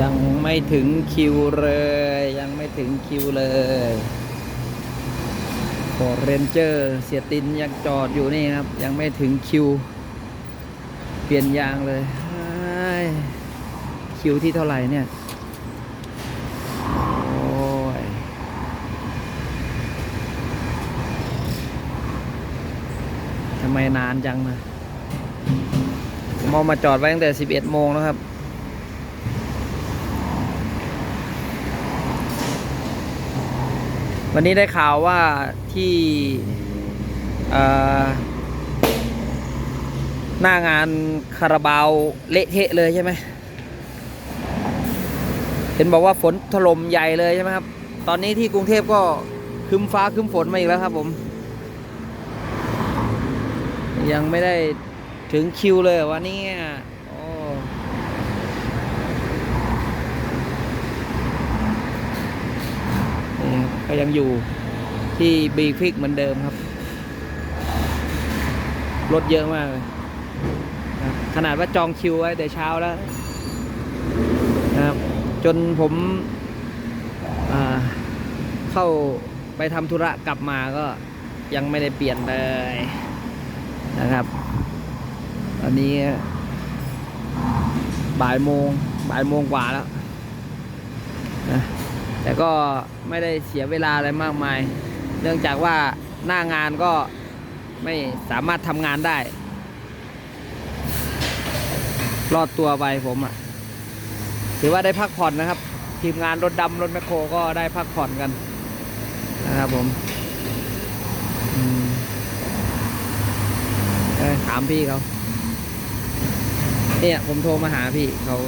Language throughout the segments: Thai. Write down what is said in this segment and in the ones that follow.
ยังไม่ถึงคิวเลย ยังไม่ถึงคิวเลยฟอร์เรนเจอร์เสียตินยังจอดอยู่นี่ครับ ยังไม่ถึงคิว เปลี่ยนยางเลย คิวที่เท่าไหร่เนี่ย โอ้ย ทำไมนานจังนะมอามาจอดไว้ตั้งแต่ 11 โมงแล้วครับ วันนี้ได้ข่าวว่าที่หน้างานคาราบาวเละเทะเลยใช่ไหมเห็นบอกว่าฝนถล่มใหญ่เลยใช่ไหมครับ ตอนนี้ที่กรุงเทพก็คึมฟ้าคึมฝนมาอีกแล้วครับผม ยังไม่ได้ถึงคิวเลยวันนี้โอ้นี่ครับ ก็ยังอยู่ที่บีควิกเหมือนเดิมครับ รถเยอะมากเลยขนาดว่าจองคิวไว้แต่เช้าแล้วนะครับจนผมเข้าไปทำธุระกลับมาก็ยังไม่ได้เปลี่ยนเลยนะครับ ตอนนี้บ่ายโมงบ่ายโมงกว่าแล้วนะ แต่ก็ไม่ได้เสียเวลาอะไรมากมาย เนื่องจากว่าหน้างานก็ไม่สามารถทำงานได้ รอดตัวไปผมอะ่ะ ถือว่าได้พักผ่อนนะครับ ทีมงานรถดำรถแมคโครก็ได้พักผ่อนกันนะครับผมถามพี่เขาเนี่ยผมโทรมาหาพี่เขา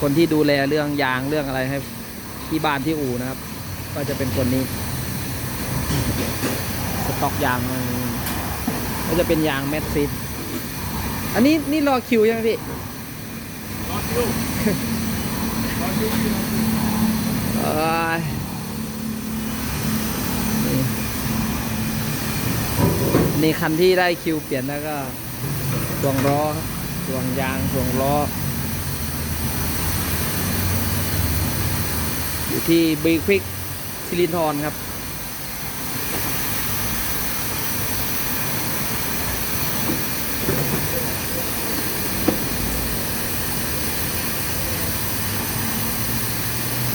คนที่ดูแลเรื่องยางเรื่องอะไรให้ ที่บ้านที่อู่นะครับ ก็จะเป็นคนนี้ สต็อกยางก็จะเป็นยางแมทซิสอันนี้นี่รอคิวยังพี่รอคิวรอคิวเออนี่คันที่ได้คิวเปลี่ยนแล้วก็ดวงล้อดวงยางดวงล้อ อยู่ที่บีควิกซิลินทรครับ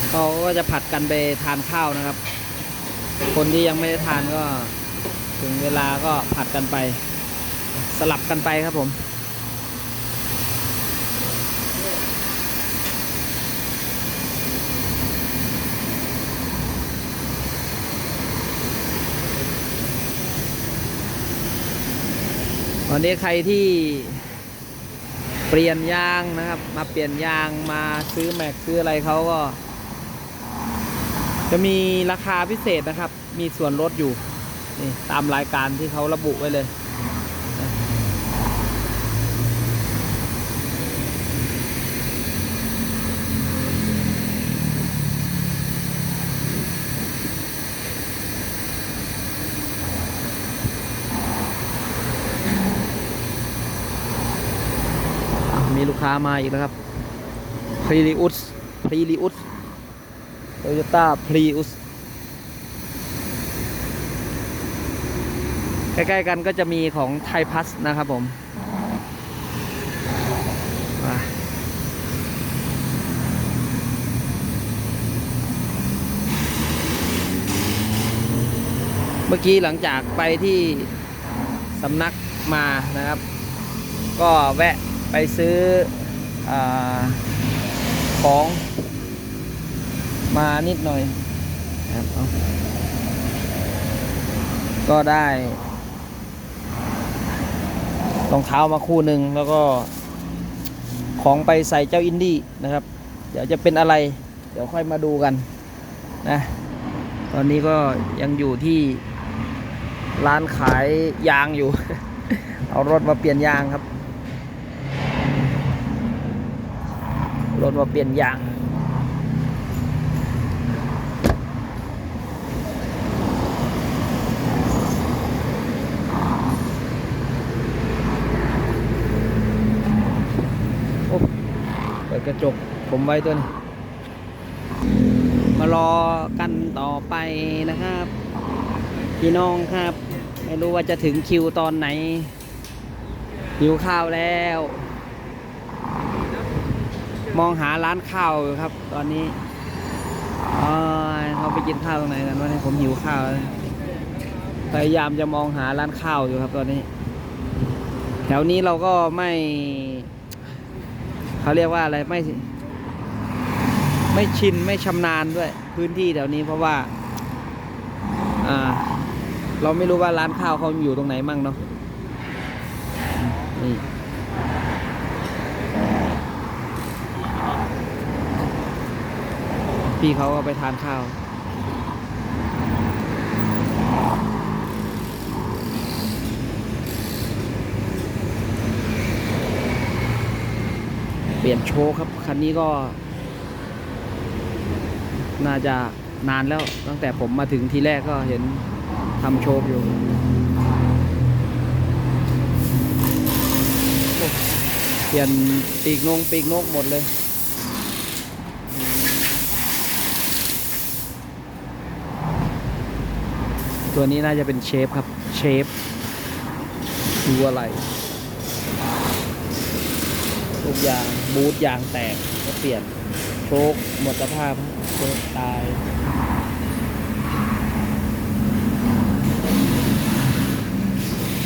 เขาก็จะผัดกันไปทานข้าวนะครับ คนที่ยังไม่ได้ทานก็ ถึงเวลาก็ผัดกันไป สลับกันไปครับผม วันนี้ใครที่เปลี่ยนยางนะครับ มาเปลี่ยนยางมาซื้อแม็กซื้ออะไรเขาก็ จะมีราคาพิเศษนะครับ มีส่วนลดอยู่นี่ตามรายการที่เขาระบุไว้เลย ค้ามาอีกแล้วครับพรีลิอุสพรีลิอุสโตโยต้าพรีอุสใกล้ๆกันก็จะมีของไทยพัสนะครับผมเมื่อกี้หลังจากไปที่สำนักมานะครับ ก็แวะ ไปซื้ออของมานิดหน่อยครับก็ได้รองเท้ามาคู่หนึ่งแล้วก็ของไปใส่เจ้าอินดี้นะครับ เดี๋ยวจะเป็นอะไร เดี๋ยวค่อยมาดูกันนะตอนนี้ก็ยังอยู่ที่ร้านขายยางอยู่ เอารถมาเปลี่ยนยางครับ รถมาเปลี่ยนยางเปิดกระจกผมไว้ตัวนี้มารอกันต่อไปนะครับ พี่น้องครับ ไม่รู้ว่าจะถึงคิวตอนไหนหิวข้าวแล้ว มองหาร้านข้าวอยู่ครับ ตอนนี้เขาไปกินข้าวตรงไหนกันวะเนี่ยผมหิวข้าวแล้วพยายามจะมองหาร้านข้าวอยู่ครับ ตอนนี้ แถวนี้เราก็ไม่เขาเรียกว่าอะไรไม่ ไม่ชินไม่ชำนาญด้วย พื้นที่แถวนี้เพราะว่าอ่าเราไม่รู้ว่าร้านข้าวเขาอยู่ตรงไหนมั่งเนาะนี่ พี่เขาก็ไปทานข้าว เปลี่ยนโชว์ครับ คันนี้ก็ น่าจะนานแล้วตั้งแต่ผมมาถึงทีแรกก็เห็นทำโชว์อยู่เปลี่ยนปีกนงปีกนกหมดเลย ตัวนี้น่าจะเป็นเชฟครับ เชฟดูอะไรทุกอย่างบูทยางแตกก็เปลี่ยนโชคหมดสภาพโชคตาย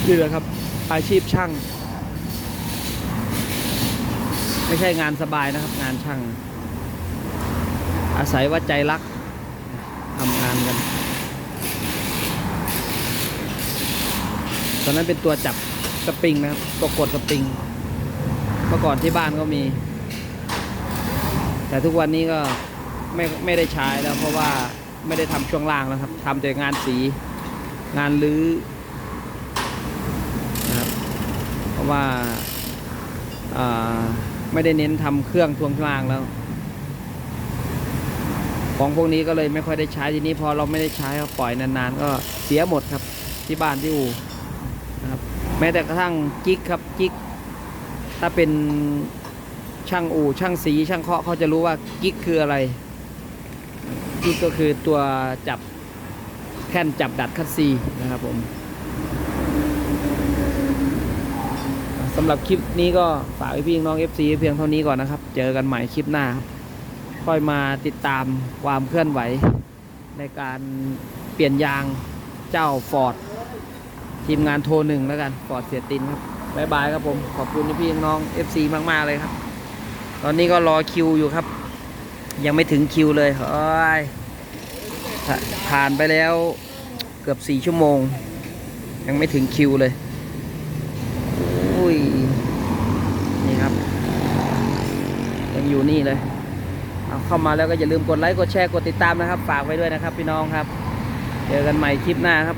นี่แหละครับ อาชีพช่าง ไม่ใช่งานสบายนะครับ งานช่าง อาศัยว่าใจรักทำงานกัน ตอนนั้นเป็นตัวจับสปริงนะครับตัวกดสปริง เมื่อก่อนที่บ้านก็มี แต่ทุกวันนี้ก็ไม่ไม่ได้ใช้แล้ว เพราะว่าไม่ได้ทำช่วงล่างแล้วครับทำแต่งานสีงานรื้อนะครับเพราะว่าไม่ได้เน้นทำเครื่องทวงล่างแล้ว ของพวกนี้ก็เลยไม่ค่อยได้ใช้ทีนี้พอเราไม่ได้ใช้ก็ปล่อยนานๆ ก็เสียหมดครับที่บ้านที่อู่ แม้แต่กระทั่งจิกครับจิกถ้าเป็นช่างอู่ช่างสีช่างเคาะเขาจะรู้ว่ากิ๊กคืออะไรกิ๊กก็คือตัวจับแท่นจับดัดคัดซีนะครับผมสำหรับคลิปนี้ก็ฝากพี่น้อง FC เพียงเท่านี้ก่อนนะครับ เจอกันใหม่คลิปหน้าครับค่อยมาติดตามความเคลื่อนไหวในการเปลี่ยนยางเจ้าฟอร์ด ทีมงานโทรหนึ่งแล้วกันฟอดเสียตินครับบายบายครับผม ขอบคุณพี่น้อง FC มาก ๆ เลยครับ ตอนนี้ก็รอคิวอยู่ครับ ยังไม่ถึงคิวเลยโอ้ยผ่านไปแล้วเกือบสี่ชั่วโมง ยังไม่ถึงคิวเลยอุ้ยนี่ครับ ยังอยู่นี่เลยเอาเข้ามาแล้วก็อย่าลืมกดไลค์กดแชร์กดติดตามนะครับ ฝากไว้ด้วยนะครับ พี่น้องครับ เจอกันใหม่คลิปหน้าครับ